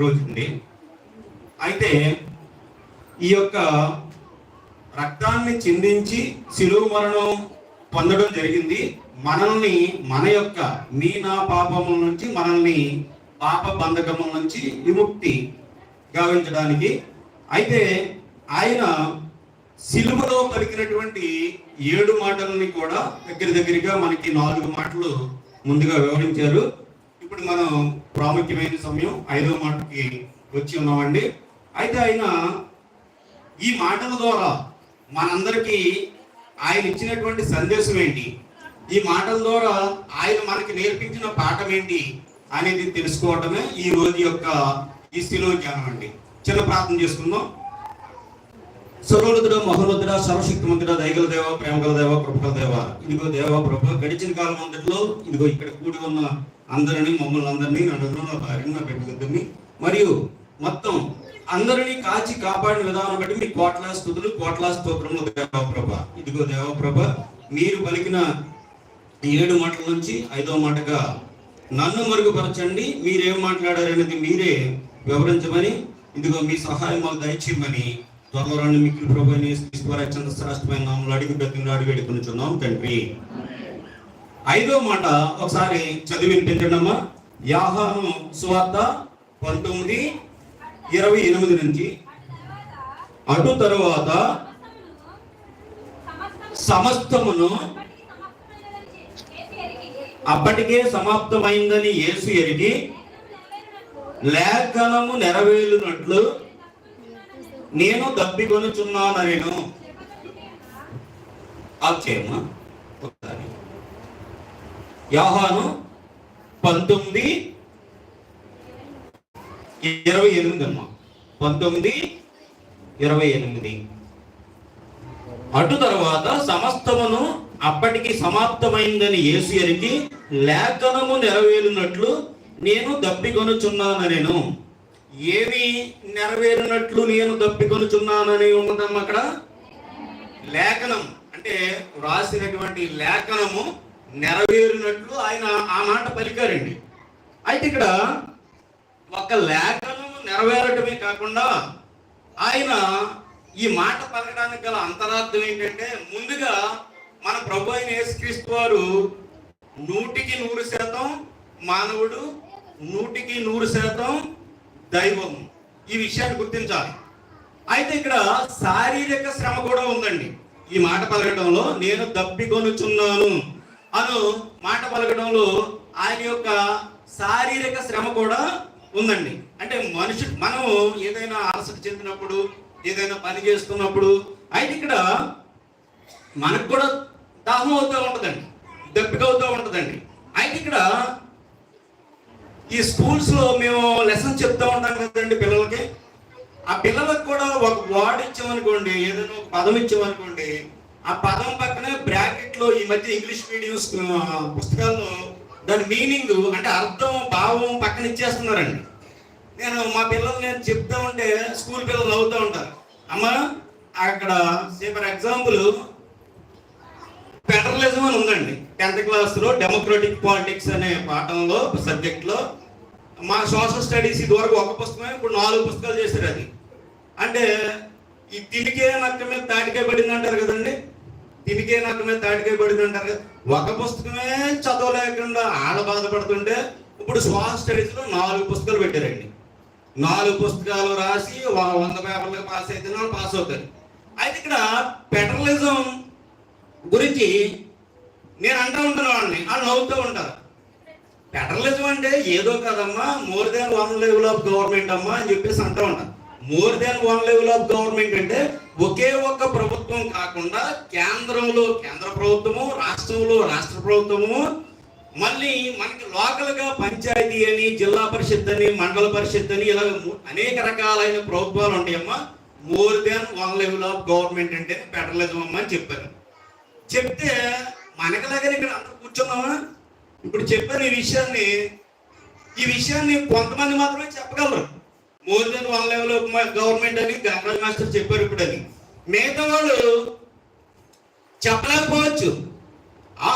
రోజుంది. అయితే ఈ యొక్క రక్తాన్ని చిందించి శిలువు మరణం పొందడం జరిగింది. మనల్ని మన యొక్క మీ నా పాపముల నుంచి మనల్ని పాప బంధకముల నుంచి విముక్తి గావించడానికి. అయితే ఆయన సిలువలో పలికినటువంటి ఏడు మాటలని కూడా దగ్గర దగ్గరగా మనకి నాలుగు మాటలు ముందుగా వివరించారు. ఇప్పుడు మనం ప్రాముఖ్యమైన సమయం ఐదో మాటకి వచ్చి ఉన్నామండి. అయితే ఆయన ఈ మాటల ద్వారా మనందరికీ ఆయన ఇచ్చినటువంటి సందేశం ఏంటి? ఈ మాటల ద్వారా ఆయన మనకి నేర్పించిన పాఠం ఏంటి అనేది తెలుసుకోవటమే ఈ రోజు యొక్క ఈ శిలో జ్ఞానం అండి. చిన్న ప్రార్థన చేసుకుందాం. సర్వోన్నతుడ మహోన్నతుడ సర్వశక్తిమంతుడ దయగల దేవ ప్రేమగల దేవ కృపగల దేవ ఇదిగో దేవ ప్రభు గడిచిన కాలం అంతట్లో ఇదిగో ఇక్కడ కూడి ఉన్న అందరినీ మమ్మల్ని అందరినీ నన్ను భాగంగా భార్యను మరియు మొత్తం అందరినీ కాచి కాపాడిన విధానం బట్టి మీ కోట్ల స్థుతులు కోట్ల స్తోత్రములు దేవప్రభ. ఇదిగో దేవప్రభ మీరు పలికిన ఏడు మాటల నుంచి ఐదో మాటగా నన్ను మరుగుపరచండి మీరేం మాట్లాడారనేది మీరే వివరించమని ఇదిగో మీ సహాయం మాకు దయచేయమని త్వరలో మిక్కిలి ప్రభు చంద్ర చంద్రశ్రాష్టమైన నామలు అడిగి బ్రతికి అడిగి వేడుకొనిచున్నాం తండ్రి. ఐదో మాట ఒకసారి చదివి వినిపించండమ్మా. యాహాను సువార్త పంతొమ్మిది ఇరవై ఎనిమిది నుంచి. అటు తరువాత సమస్తమును అప్పటికే సమాప్తమైందని యేసు ఎరిగి లేఖనము నెరవేరినట్లు నేను దప్పికొనుచున్నానను ఆఫ్ చేయమ్మా. యాహాను పంతొమ్మిది ఇరవై ఎనిమిది అమ్మా. పంతొమ్మిది ఇరవై ఎనిమిది. అటు తర్వాత సమస్తమును అప్పటికి సమాప్తమైందని యేసు ఎరిగి లేఖనము నెరవేరినట్లు నేను దప్పికొనుచున్నాననేను. ఏవి నెరవేరినట్లు నేను దప్పికొనుచున్నానని ఉన్నదమ్మా అక్కడ? లేఖనం. అంటే రాసినటువంటి లేఖనము నెరవేరినట్లు ఆయన ఆ మాట పలికారండి. అయితే ఇక్కడ ఒక లేఖను నెరవేరటమే కాకుండా ఆయన ఈ మాట పలకడానికి గల అంతరార్థం ఏంటంటే ముందుగా మన ప్రభు అయిన యేసుక్రీస్తు వారు నూటికి నూరు శాతం మానవుడు నూటికి నూరు శాతం దైవం. ఈ విషయాన్ని గుర్తించాలి. అయితే ఇక్కడ శారీరక శ్రమ కూడా ఉందండి. ఈ మాట పలకడంలో నేను దప్పికొనుచున్నాను. అను మాట పలకడంలో ఆయన యొక్క శారీరక శ్రమ కూడా ఉందండి. అంటే మనుషు మనం ఏదైనా అలసట చెందినప్పుడు ఏదైనా పని చేస్తున్నప్పుడు అయితే ఇక్కడ మనకు కూడా దాహం అవుతూ ఉంటుందండి. దప్పిక అవుతూ ఉంటుందండి. అయితే ఇక్కడ ఈ స్కూల్స్లో మేము లెసన్ చెప్తూ ఉంటాం కదండి పిల్లలకి. ఆ పిల్లలకు కూడా ఒక వర్డ్ ఇచ్చామనుకోండి ఏదైనా ఒక పదం ఇచ్చామనుకోండి ఆ పదం పక్కనే బ్రాకెట్లో ఈ మధ్య ఇంగ్లీష్ మీడియం పుస్తకాల్లో దాని మీనింగ్ అంటే అర్థం భావం పక్కన ఇచ్చేస్తున్నారండి. నేను మా పిల్లలు నేను చెప్తా ఉంటే స్కూల్ పిల్లలు నవ్వుతూ ఉంటారు. అమ్మ అక్కడ ఫర్ ఎగ్జాంపుల్ ఫెడరలిజం అని ఉందండి. టెన్త్ క్లాస్లో డెమోక్రటిక్ పాలిటిక్స్ అనే పాఠంలో సబ్జెక్ట్లో మా సోషల్ స్టడీస్ ఇదివరకు ఒక పుస్తకమే ఇప్పుడు నాలుగు పుస్తకాలు చేశారు అది. అంటే ఈ తిరిగే నక్క మీద తాటికే పడింది అంటారు కదండి. తినికే నక్క మీద తాటికే పడింది అంటారు కదా. ఒక పుస్తకమే చదవలేకుండా ఆడ బాధపడుతుంటే ఇప్పుడు స్వాస్ స్టడీస్లో నాలుగు పుస్తకాలు పెట్టారండి. నాలుగు పుస్తకాలు రాసి వంద పేపర్లకు పాస్ అయితే పాస్ అవుతారు. అయితే ఇక్కడ ఫెడరలిజం గురించి నేను అంటూ ఉంటాను వాళ్ళని. వాళ్ళు నవ్వుతూ ఉంటారు. ఫెడరలిజం అంటే ఏదో కాదమ్మా more than one level of government అమ్మా అని చెప్పేసి అంటూ ఉంటారు. More than one level of government అంటే ఒకే ఒక్క ప్రభుత్వం కాకుండా కేంద్రంలో కేంద్ర ప్రభుత్వము రాష్ట్రంలో రాష్ట్ర ప్రభుత్వము మళ్ళీ మనకి లోకల్గా పంచాయతీ అని జిల్లా పరిషత్ అని మండల పరిషత్ అని ఇలా అనేక రకాలైన ప్రభుత్వాలు ఉంటాయమ్మా. More than one level of government అంటే ఫెడరలిజం అమ్మ అని చెప్పారు. చెప్తే మనకి దగ్గర ఇక్కడ అందరూ కూర్చున్నామా? ఇప్పుడు చెప్పారు ఈ విషయాన్ని. ఈ విషయాన్ని కొంతమంది మాత్రమే చెప్పగలరు. More than one level government అని గవర్నమెంట్ మాస్టర్ చెప్పారు ఇప్పుడు అని మిగతా వాళ్ళు చెప్పలేకపోవచ్చు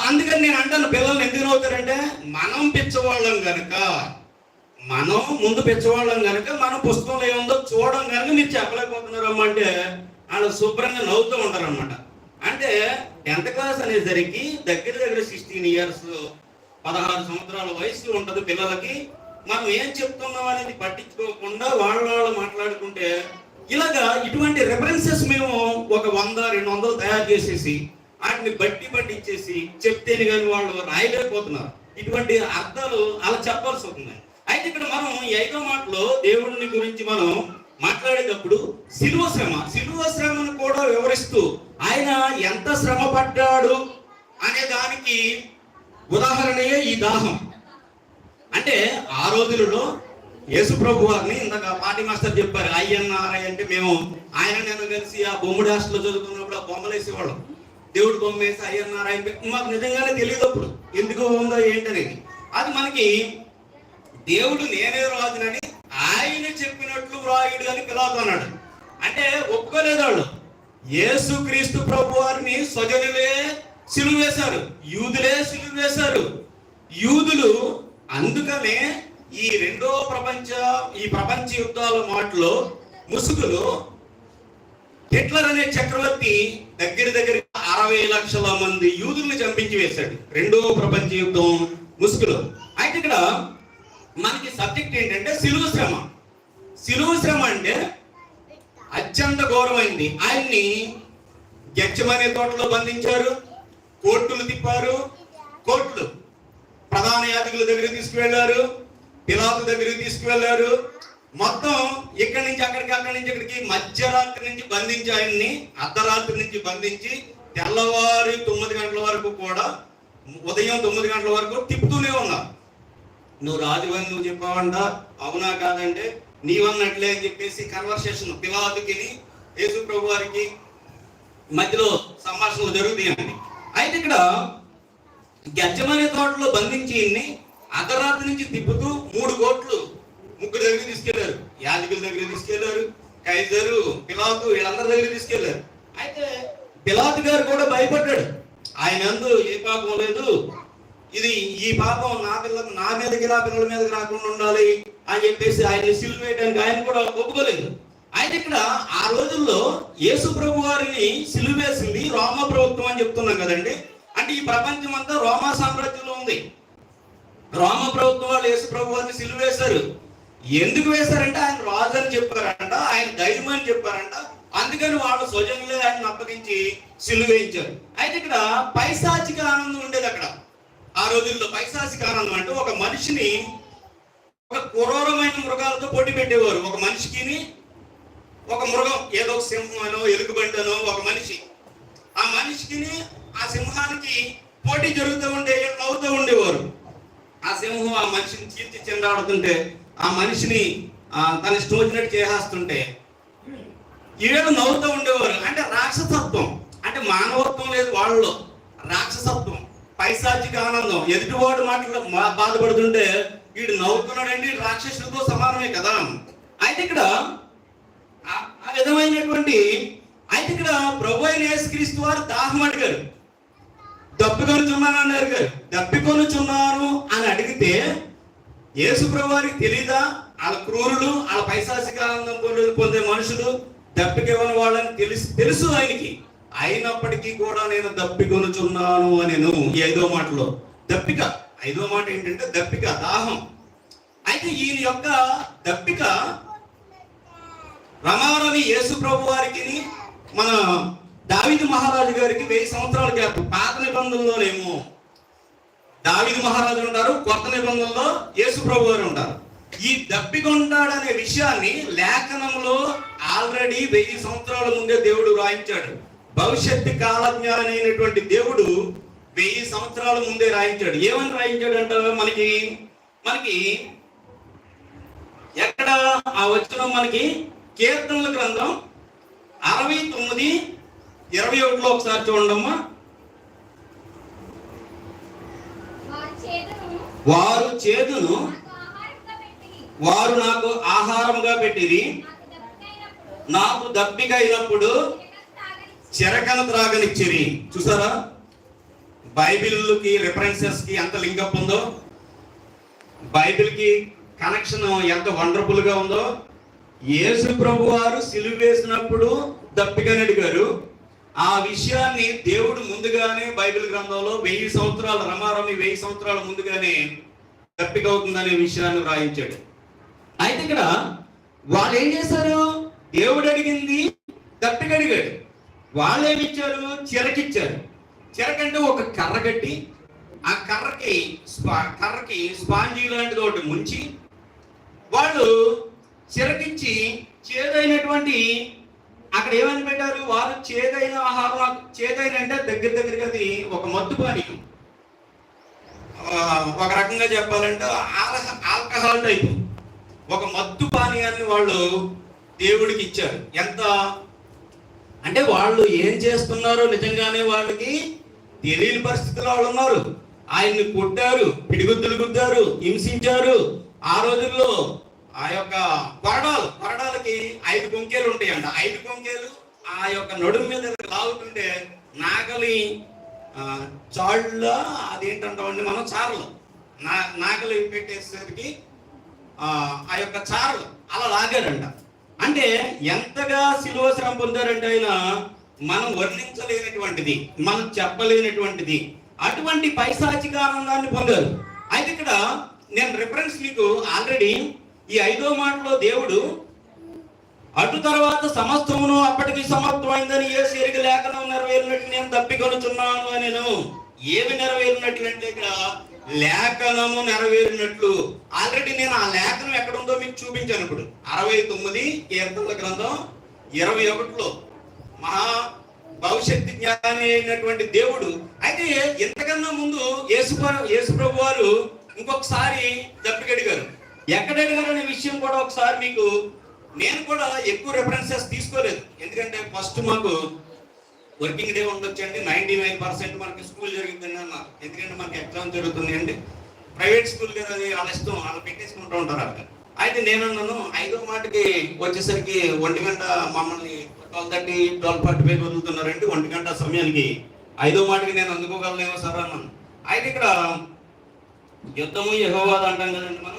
అందుకని నేను అంటాను పిల్లలు ఎందుకు అవుతారంటే మనం పిచ్చవాళ్ళం కనుక మనం ముందు పిచ్చవాళ్ళం కనుక మనం పుస్తకంలో ఏముందో చూడడం కనుక మీరు చెప్పలేకపోతున్నారు అంటే వాళ్ళు శుభ్రంగా నవ్వుతూ ఉంటారు అనమాట అంటే టెన్త్ క్లాస్ అనేసరికి దగ్గర దగ్గర సిక్స్టీన్ ఇయర్స్ పదహారు సంవత్సరాల వయసు ఉంటుంది పిల్లలకి. మనం ఏం చెప్తున్నాం అనేది పట్టించుకోకుండా వాళ్ళ వాళ్ళు మాట్లాడుకుంటే ఇలాగా ఇటువంటి రెఫరెన్సెస్ మేము ఒక వంద రెండు వందలు తయారు చేసేసి వాటిని బట్టి పట్టించేసి చెప్తేనే కానీ వాళ్ళు రాయలేకపోతున్నారు. ఇటువంటి అర్థాలు అలా చెప్పాల్సి వస్తుంది. అయితే ఇక్కడ మనం ఐదో మాటలో దేవుడిని గురించి మనం మాట్లాడేటప్పుడు శిలువ శ్రమ. శిలువ శ్రమను కూడా వివరిస్తూ ఆయన ఎంత శ్రమ పడ్డాడు అనే దానికి ఉదాహరణయే ఈ దాహం. అంటే ఆ రోజులలో యేసుప్రభు వారిని ఇందాక పాటి మాస్టర్ చెప్పారు ఐఎన్ఆర్ఐ అంటే మేము ఆయన నేను కలిసి ఆ బొమ్మడి హాస్టల్లో చదువుకున్నప్పుడు ఆ బొమ్మలు వేసేవాళ్ళం. దేవుడు బొమ్మ వేసి ఐఎన్ఆర్ఐ మాకు నిజంగానే తెలియదు అప్పుడు. ఎందుకు ఉందో ఏంటనేది. అది మనకి దేవుడు నేనే రాజునని ఆయన చెప్పినట్లు రాయుడు అని పిలాతు అన్నాడు. అంటే ఒప్పుకోలేదు వాళ్ళు యేసు క్రీస్తు ప్రభు వారిని స్వజనులే సిలువేశారు. యూదులే సిలువేశారు. యూదులు అందుకనే ఈ రెండో ప్రపంచ ఈ ప్రపంచ యుద్ధాల మాటలో ముసుగులు హిట్లర్ అనే చక్రవర్తి దగ్గర దగ్గర అరవై లక్షల మంది యూదుల్ని చంపించి వేశాడు. రెండో ప్రపంచ యుద్ధం ముసుగులో. అయితే ఇక్కడ మనకి సబ్జెక్ట్ ఏంటంటే సిలువ శ్రమ సిలువ శ్రమ అంటే అత్యంత ఘోరమైంది. ఆయన్ని గెచ్చమనే తోటలో బంధించారు కోర్టులు తిప్పారు కోర్టులు యాజకుల దగ్గర తీసుకువెళ్ళారు పిలాతు దగ్గరికి తీసుకువెళ్ళారు. మొత్తం ఇక్కడి నుంచి అక్కడికి అక్కడి నుంచి ఇక్కడికి మధ్యరాత్రి నుంచి బంధించి ఆయన్ని అర్ధరాత్రి నుంచి బంధించి తెల్లవారి తొమ్మిది గంటల వరకు కూడా ఉదయం తొమ్మిది గంటల వరకు తిప్పుతూనే ఉన్నారు. నువ్వు రాజువని నువ్వు చెప్పావంట అవునా కాదంటే నీవన్నట్లే అని చెప్పేసి కన్వర్సేషన్ పిలాతుకి యేసు ప్రభు వారికి మధ్యలో సంభాషణలు జరుగుతాయండి. అయితే ఇక్కడ గజ్జమనే తోటలో బంధించి ఈయన్ని అర్ధరాత్రి నుంచి తిప్పుతూ మూడు కోట్లు ముగ్గురు దగ్గర తీసుకెళ్ళారు. యాజకుల దగ్గర తీసుకెళ్ళారు. కైజరు పిలాతు వీళ్ళందరి దగ్గర తీసుకెళ్ళారు. అయితే పిలాతు గారు కూడా భయపడ్డాడు. ఆయన అందు ఏ పాపం లేదు. ఇది ఈ పాపం నా పిల్ల నా మీదకి నా పిల్లల మీదకి రాకుండా ఉండాలి అని చెప్పేసి ఆయన సిల్ వేయడానికి ఆయన కూడా ఒప్పుకోలేదు. అయితే ఇక్కడ ఆ రోజుల్లో యేసు ప్రభు వారిని సిలువేసింది వేసింది ప్రభుత్వం అని చెప్తున్నాం కదండి. అంటే ఈ ప్రపంచం అంతా రోమా సామ్రాజ్యంలో ఉంది. రోమ ప్రభుత్వం వాళ్ళు యేసు ప్రభు వారిని సిలువ వేశారు. ఎందుకు వేశారంటే ఆయన రాజు అని చెప్పారంట ఆయన దైవం అని చెప్పారంట. అందుకని వాళ్ళు స్వజనులే ఆయన అప్పగించి సిలువ వేయించారు. అయితే ఇక్కడ పైశాచిక ఆనందం ఉండేది అక్కడ. ఆ రోజుల్లో పైశాచిక ఆనందం అంటే ఒక మనిషిని ఒక క్రూరమైన మృగాలతో పోటీ పెట్టేవారు. ఒక మనిషికి ఒక మృగం ఏదో ఒక సింహం అనో ఎలుగుబంటనో ఒక మనిషి. ఆ మనిషికి ఆ సింహానికి పోటీ జరుగుతూ ఉండే నవ్వుతూ ఉండేవారు. ఆ సింహం ఆ మనిషిని చీల్చి చెండాడుతుంటే ఆ మనిషిని తన ఇష్టం వచ్చినట్టు చేసేస్తుంటే ఈవేళ నవ్వుతూ ఉండేవారు. అంటే రాక్షసత్వం అంటే మానవత్వం లేదు వాళ్ళలో. రాక్షసత్వం పైశాచిక ఆనందం ఎదుటివాడు మాటలు బాధపడుతుంటే వీడు నవ్వుతున్నాడండి రాక్షసులతో సమానమే కదా. అయితే ఇక్కడ ఆ- ఆ విధమైనటువంటి అయితే ఇక్కడ ప్రభు అయిన యేసుక్రీస్తు వారు దాహం అడిగారు. దప్పికొనుచున్నాను అన్నారు అడిగారు దప్పికొనుచున్నాను అని అడిగితే యేసు వారికి తెలీదా? వాళ్ళ క్రూరులు వాళ్ళ పైశాసిక ఆనందం పొందే- పొందే మనుషులు దప్పికివ్వని వాళ్ళని తెలుసు తెలుసు ఆయనకి. అయినప్పటికీ కూడా నేను దప్పికొనుచున్నాను అని ఈ ఐదో మాటలో. దప్పిక ఐదో మాట ఏంటంటే దప్పిక దాహం. అయితే ఈయన యొక్క దప్పిక రమారమి యేసు ప్రభు వారికి మన దావిది మహారాజు గారికి వెయ్యి సంవత్సరాల గ్యాప్. పాత నిబంధనలోనేమో దావిది మహారాజు ఉంటారు కొత్త నిబంధనలో యేసు ప్రభు గారు ఉంటారు. ఈ దప్పికొంటాడనే విషయాన్ని లేఖనంలో ఆల్రెడీ వెయ్యి సంవత్సరాల ముందే దేవుడు రాయించాడు. భవిష్యత్తు కాలజ్ఞాని అయినటువంటి దేవుడు వెయ్యి సంవత్సరాల ముందే రాయించాడు. ఏమని రాయించాడు అంటారు మనకి మనకి ఎక్కడ ఆ వచ్చిన మనకి కీర్తనల గ్రంథం అరవై తొమ్మిది ఇరవై ఒకటిలో ఒకసారి చూడండమ్మా. వారి చేతును వారు చేదును నాకు ఆహారంగా పెట్టి వారు నాకు ఆహారంగా పెట్టిరి. నాకు తిరగ తాగనిచ్చి చెరకను త్రాగనిచ్చిరి. చూసారా? బైబిల్కి రెఫరెన్సెస్కి ఎంత లింకప్ ఉందో బైబిల్కి కనెక్షన్ ఎంత వండర్ఫుల్గా ఉందో యేసు ప్రభు వారు సిలువ వేసినప్పుడు దప్పికని అడిగారు. ఆ విషయాన్ని దేవుడు ముందుగానే బైబిల్ గ్రంథంలో వెయ్యి సంవత్సరాల రమారమి వెయ్యి సంవత్సరాల ముందుగానే దప్పిక అవుతుందనే విషయాన్ని వ్రాయించాడు. అయితే ఇక్కడ వాళ్ళు ఏం చేశారు? దేవుడు అడిగింది దప్పిక అడిగాడు. వాళ్ళు ఇచ్చారు చిరకిచ్చారు. చిరకంటే ఒక కర్ర కట్టి ఆ కర్రకి స్పా కర్రకి స్పాంజీ లాంటిది ఒకటి ముంచి వాళ్ళు చిరకిచ్చి చేదైనటువంటి అక్కడ ఏమని పెట్టారు? వారు చేదైన ఆహారం చేదైన అంటే దగ్గర దగ్గరగా అది ఒక మత్తు పానీయం ఒక రకంగా చెప్పాలంటే ఆల్క- ఆల్కహాల్ టైప్. ఒక మత్తు పానీయాన్ని వాళ్ళు దేవుడికి ఇచ్చారు. ఎంత? అంటే వాళ్ళు ఏం చేస్తున్నారో నిజంగానే వాళ్ళకి తెలియని పరిస్థితిలో వాళ్ళు ఉన్నారు. ఆయన్ని కొట్టారు పిడిగుద్దులు గుద్దారు హింసించారు. ఆ రోజుల్లో ఆ యొక్క కొరడాలు కొరడాలకి ఐదు కొంకేలు ఉంటాయంట. ఐదు కొంకేలు ఆ యొక్క నడుము మీద లాగుతుంటే నాగలి చాళ్ళ అదేంటంటామండి మనం చారలు. నా నాగలి పెట్టేసరికి ఆ యొక్క చారలు అలా లాగారంట. అంటే ఎంతగా శిలువ శ్రమ పొందారంటే ఆయన మనం వర్ణించలేనటువంటిది మనం చెప్పలేనటువంటిది అటువంటి పైశాచిక ఆనందాన్ని పొందారు. అయితే ఇక్కడ నేను రిఫరెన్స్ మీకు ఆల్రెడీ ఈ ఐదో మాటలో దేవుడు అటు తర్వాత సమస్తమును అప్పటికి సమర్థమైందని ఏ సిరిగి లేఖనం నెరవేరినట్టు నేను తప్పికొనుచున్నాను అని నేను ఏమి నెరవేరినట్లు అంటే ఇక్కడ లేఖనము నెరవేరినట్లు. ఆల్రెడీ నేను ఆ లేఖనం ఎక్కడ ఉందో మీకు చూపించాను ఇప్పుడు. అరవై తొమ్మిది కీర్తనల గ్రంథం ఇరవై ఒకటిలో. మహా భవిష్యత్తు జ్ఞాని అయినటువంటి దేవుడు. అయితే ఇంతకన్నా ముందు యేసు యేసు ప్రభు వారు ఇంకొకసారి దప్పికడిగారు ఎక్కడ అడిగారు అనే విషయం కూడా ఒకసారి మీకు నేను కూడా ఎక్కువ రెఫరెన్సెస్ తీసుకోలేదు. ఎందుకంటే ఫస్ట్ మాకు వర్కింగ్ డే ఉండొచ్చండి. నైంటీ నైన్ పర్సెంట్ మనకి స్కూల్ జరిగింది అన్న. ఎందుకంటే మనకి ఎగ్జామ్ జరుగుతుంది అండి ప్రైవేట్ స్కూల్ కదా అది వాళ్ళ ఇష్టం వాళ్ళు పెట్టేసుకుంటూ ఉంటారు అక్కడ. అయితే నేను అన్నాను ఐదో మాటకి వచ్చేసరికి ఒంటి గంట మమ్మల్ని twelve thirty twelve forty five వదులుతున్నారండి. ఒంటి గంట సమయానికి ఐదో మాటకి నేను అందుకోగలనేమో సార్ అన్నాను. అయితే ఇక్కడ యుద్ధము యహోవాద అంటాం కదండి మనం.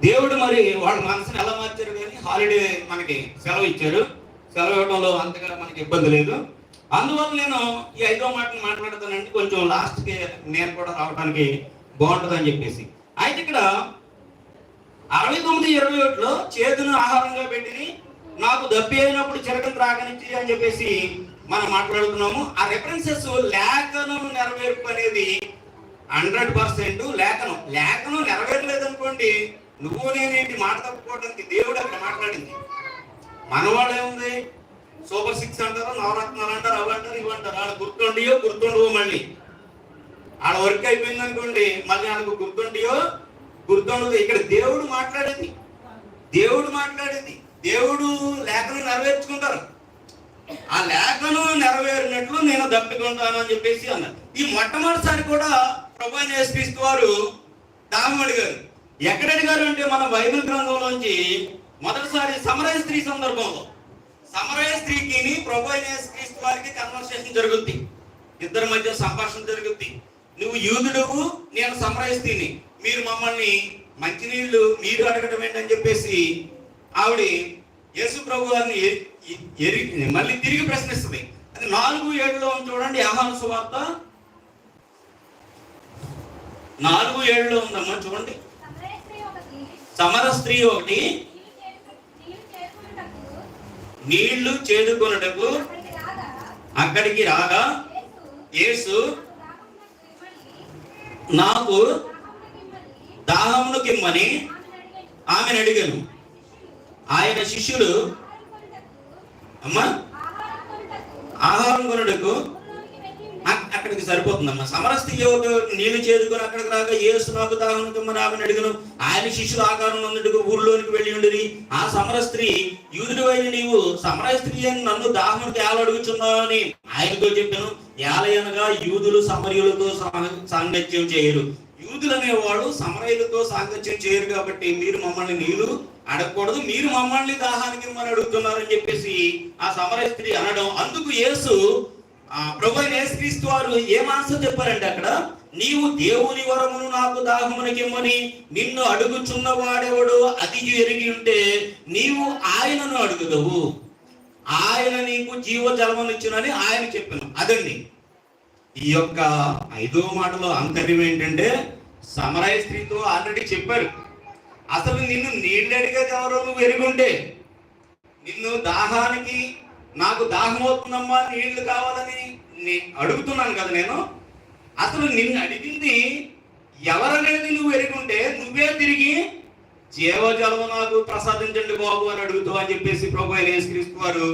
దేవుడు మరి వాళ్ళ మనసుని ఎలా మార్చారు కానీ హాలిడే మనకి సెలవు ఇచ్చారు. సెలవు ఇవ్వడంలో అంతగా మనకి ఇబ్బంది లేదు. అందువల్ల నేను ఈ ఐదో మాటను మాట్లాడుతానండి. కొంచెం లాస్ట్కి నేను కూడా రావడానికి బాగుంటుంది అని చెప్పేసి. అయితే ఇక్కడ అరవై తొమ్మిది ఇరవై ఒకటిలో చేతును ఆహారంగా పెట్టి నాకు దప్పి అయినప్పుడు చిరకం త్రాగనిచ్చి అని చెప్పేసి మనం మాట్లాడుతున్నాము. ఆ రెఫరెన్సెస్ లేఖనం నెరవేర్పు అనేది హండ్రెడ్ పర్సెంట్ లేఖనం. లేఖనం నెరవేరలేదనుకోండి నువ్వు నేనేంటి మాట తప్పుకోవడానికి దేవుడు అక్కడ మాట్లాడింది. మనవాళ్ళు ఉంది సూపర్ సిక్స్ అంటారు నవరత్నాలు అంటారు అవి అంటారు ఇవి అంటారు. ఆడ గుర్తుండియో గుర్తుండవో మళ్ళీ. ఆడ వర్క్ అయిపోయింది అనుకోండి మళ్ళీ ఆడకు గుర్తుండియో గుర్తుండదు. ఇక్కడ దేవుడు మాట్లాడేది. దేవుడు మాట్లాడేది. దేవుడు లేఖను నెరవేర్చుకుంటారు. ఆ లేఖను నెరవేరినట్లు నేను దప్పికుంటాను అని చెప్పేసి అన్నారు. ఈ మొట్టమొదటిసారి కూడా ప్రభు అయిన యేసుక్రీస్తు వారు దాహం అడిగారు ఎక్కడ అడిగారు అంటే మన బైబిల్ గ్రంథంలోంచి మొదటిసారి సమరయ స్త్రీ సందర్భంలో. సమరయ స్త్రీకి ప్రభుత్వ క్రీస్తు వారికి కన్వర్సేషన్ జరుగుద్ది. ఇద్దరి మధ్య సంభాషణ జరుగుద్ది. నువ్వు యూదుడువు నేను సమరయ స్త్రీని. మీరు మమ్మల్ని మంచినీళ్ళు మీరు అడగడం ఏంటని చెప్పేసి ఆవిడ యేసు ప్రభు గారిని ఎరి మళ్ళీ తిరిగి ప్రశ్నిస్తుంది. అది నాలుగు ఏడులో చూడండి ఆహార సువార్త. నాలుగు ఏడులో ఉందమ్మా చూడండి. సమర స్త్రీ ఒకటి నీళ్ళు చేదుకొనుటకు అక్కడికి రాగా ఏసు నాకు దాహమును కిమ్మని ఆమెను అడిగాను. ఆయన శిష్యుడు అమ్మ ఆహారం కొనుటకు ఆహారం కొనుటకు ఊర్లోనికి వెళ్ళి ఉండి అక్- అక్కడికి సరిపోతుందమ్మా. సమరస్తి యువత నీళ్ళు చేదుకొని అక్కడికి రాక ఏసు నాకు దాహం కిమ్మని అడిగను. ఆయన శిష్యులు ఆకారం అందుకు ఊర్లోనికి వెళ్ళి ఉండిరి. ఆ సమర స్త్రీ యూదుడు అయిన నీవు సమర స్త్రీ అని నన్ను దాహమునికి ఎలా అడుగుతున్నావు అని ఆయనతో చెప్పాను. ఏలయనగా యూదులు సమరయులతో సాంగత్యం చేయరు. యూదులు అనేవాడు సమరయులతో సాంగత్యం చేయరు కాబట్టి మీరు మమ్మల్ని నీళ్ళు అడగకూడదు. మీరు మమ్మల్ని దాహానికి మరి అడుగుతున్నారని చెప్పేసి ఆ సమరయ స్త్రీ అనడం. అందుకు యేసు ప్రభు యేసుక్రీస్తు వారు ఏ మనసు చెప్పారంటే అక్కడ నీవు దేవుని వరమును నాకు దాహమునకిమ్మని నిన్ను అడుగుచున్న వాడెవడు అది ఎరిగి ఉంటే నీవు ఆయనను అడుగుదవు. ఆయన నీకు జీవ జలమునిచ్చునని ఆయన చెప్పాను. అదండి. ఈ యొక్క ఐదో మాటలో అంతర్యం ఏంటంటే సమరాయ స్త్రీతో ఆల్రెడీ చెప్పారు. అసలు నిన్ను నీళ్ళు అడిగేది ఎవరో నువ్వు ఎరుగుంటే నిన్ను దాహానికి నాకు దాహం అవుతుందమ్మా నీళ్ళు కావాలని అడుగుతున్నాను కదా నేను. అసలు నిన్ను అడిగింది ఎవరనేది నువ్వు ఎరుగుంటే నువ్వే తిరిగి జీవజలము నాకు ప్రసాదించండి బాబు అని అడుగుతావు అని చెప్పేసి ప్రభు అయిన యేసుక్రీస్తు వారు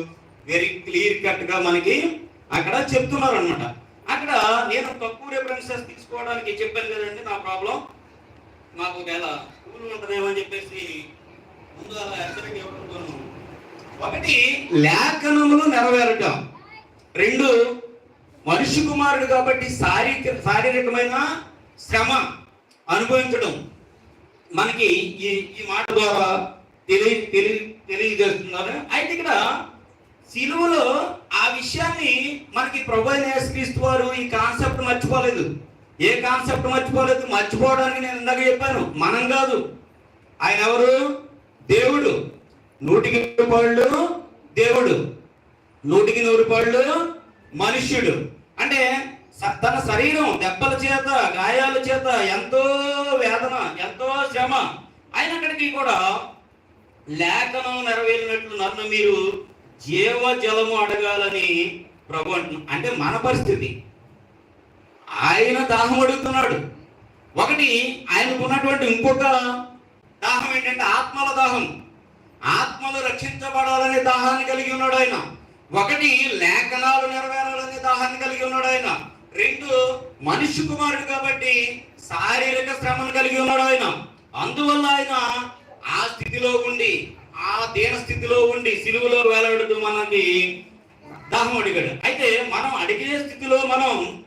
వెరీ క్లియర్ కట్గా మనకి అక్కడ చెప్తున్నారు అనమాట అక్కడ నేను తక్కువ రెఫరెన్సెస్ తీసుకోవడానికి చెప్పాను కదండి నా ప్రాబ్లం నాకు ఒకవేళ స్కూల్ ఉంటుందేమో అని చెప్పేసి ముందు అలా హెచ్చరిక ఇవ్వడంతోను ఒకటి లేఖనములు నెరవేరటం. రెండు మనిషి కుమారుడు కాబట్టి శారీరక శారీరకమైన శ్రమ అనుభవించడం. మనకి ఈ ఈ మాట ద్వారా తెలియ తెలియ తెలియజేస్తున్నారు అయితే ఇక్కడ సిలువలో ఆ విషయాన్ని మనకి ప్రభు అయిన వారు ఈ కాన్సెప్ట్ మర్చిపోలేదు. ఏ కాన్సెప్ట్ మర్చిపోలేదు? మర్చిపోవడానికి నేను ఇందాక చెప్పాను. మనం కాదు. ఆయన ఎవరు? దేవుడు. నూటికి రూపాయలు దేవుడు. నూటికి నూరు రూపాయలు మనుష్యుడు. అంటే తన శరీరం దెబ్బల చేత గాయాల చేత ఎంతో వేదన ఎంతో శ్రమ అయినక్కడికి కూడా లేఖనం నెరవేరినట్లు నన్ను మీరు జీవ జలము అడగాలని ప్రభు అంటున్నా అంటే మన పరిస్థితి. ఆయన దాహం అడుగుతున్నాడు. ఒకటి ఆయనకున్నటువంటి ఇంకొక దాహం ఏంటంటే ఆత్మల దాహం. ఆత్మలు రక్షించబడాలనే దాహాన్ని కలిగి ఉన్నాడు ఆయన. ఒకటి లేఖనాలు నెరవేరాలనే దాహాన్ని కలిగి ఉన్నాడు ఆయన. రెండు మనిషి కుమారుడు కాబట్టి శారీరక శ్రమను కలిగి ఉన్నాడు ఆయన. అందువల్ల ఆయన ఆ స్థితిలో ఉండి ఆ దీన స్థితిలో ఉండి సిలువలో వేలాడుతూ మనకి దాహం అడిగాడు. అయితే మనం అడిగే స్థితిలో మనం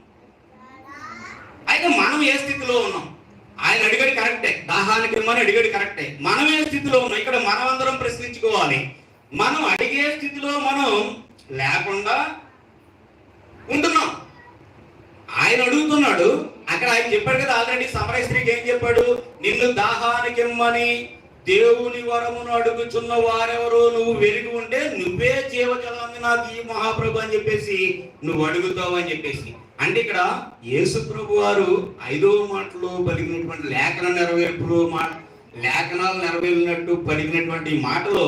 అయితే మనం ఏ స్థితిలో ఉన్నాం? ఆయన అడిగాడు కరెక్టే. దాహానికి ఇమ్మని అడిగాడు కరెక్టే. మనం ఏ స్థితిలో ఉన్నాం. ఇక్కడ మనం అందరం ప్రశ్నించుకోవాలి. మనం అడిగే స్థితిలో మనం లేకుండా ఉంటున్నాం. ఆయన అడుగుతున్నాడు. అక్కడ ఆయన చెప్పాడు కదా ఆల్రెడీ సమరయ స్త్రీకి ఏం చెప్పాడు? నిన్ను దాహానికి ఇమ్మని దేవుని వరమును అడుగుచున్న వారెవరో నువ్వు వెలిగి ఉంటే నువ్వే జీవజలాన్ని నాకు ఈ మహాప్రభు అని చెప్పేసి నువ్వు అడుగుతావు అని చెప్పేసి. అంటే ఇక్కడ యేసు ప్రభు వారు ఐదవ మాటలో పలికినటువంటి లేఖన నెరవేర్పులో మాట లేఖనాలు నెరవేరినట్టు పలికినటువంటి మాటలో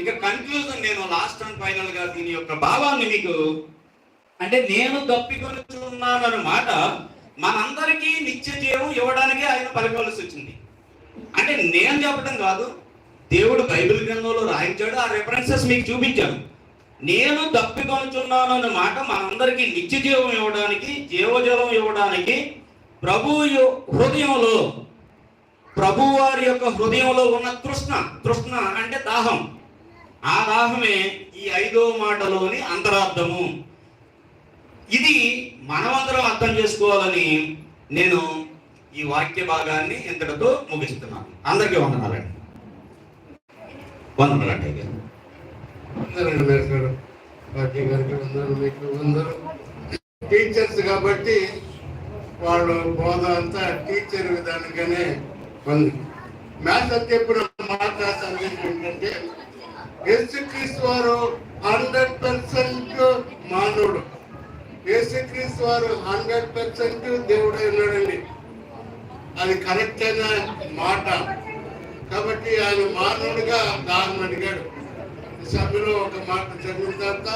ఇక కన్క్లూజన్ నేను లాస్ట్ అండ్ ఫైనల్గా దీని యొక్క భావాన్ని మీకు అంటే నేను తప్పికొనుచున్నానన్న మాట మనందరికీ నిత్య జీవం ఇవ్వడానికి ఆయన పలకవలసి వచ్చింది. అంటే నేను చెప్పడం కాదు దేవుడు బైబిల్ గ్రంథంలో రాయించాడు ఆ రెఫరెన్సెస్ మీకు చూపించాను. నేను తప్పికొనుచున్నాను అన్న మాట మనందరికీ నిత్య జీవం ఇవ్వడానికి జీవజలం ఇవ్వడానికి ప్రభు హృదయంలో ప్రభువారి యొక్క హృదయంలో ఉన్న తృష్ణ తృష్ణ అంటే దాహం. ఆ దాహమే ఈ ఐదో మాటలోని అంతరార్థము. ఇది మనమందరం అర్థం చేసుకోవాలని నేను ఈ వాక్య భాగాన్ని ఇంతటితో ముగిస్తున్నాను. అందరికీ వందనాలండి. వందనాలండి గారు పార్టీ గారికి మీకు అందరూ. టీచర్స్ కాబట్టి వాళ్ళు బోధ అంతా టీచర్ విధానంగానే ఉంది. మ్యాథ్స్ చెప్పిన మాట సందేశం ఏంటంటే యేసుక్రీస్తు వారు హండ్రెడ్ పర్సెంట్ మానవుడు. యేసుక్రీస్తు వారు హండ్రెడ్ పర్సెంట్ దేవుడు ఉన్నాడండి. అది కరెక్ట్ అయిన మాట. కాబట్టి ఆయన మానవుడిగా దాహం అడిగాడు. సభ్యులు ఒక మాట చదివిన తర్వాత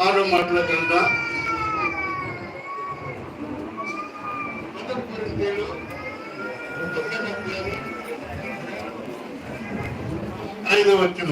ఆరో మాట్లాడుతుందా ఐదో వచ్చిన